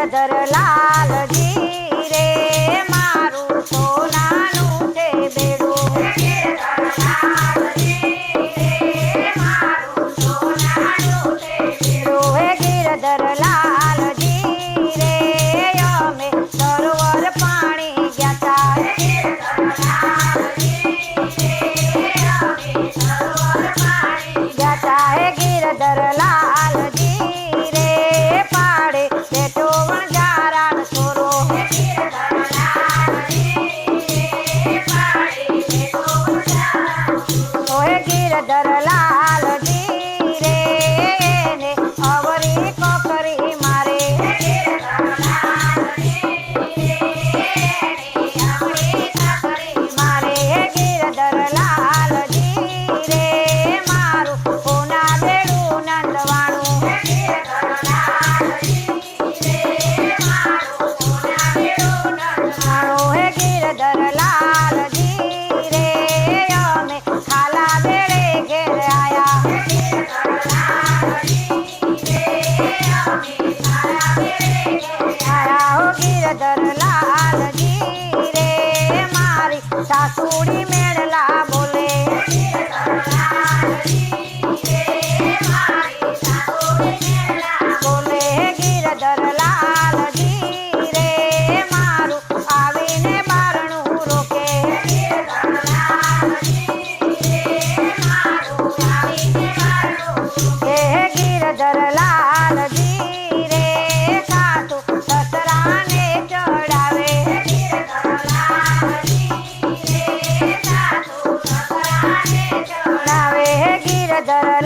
ગિરધર લાલજી રે. da da da ಅದರ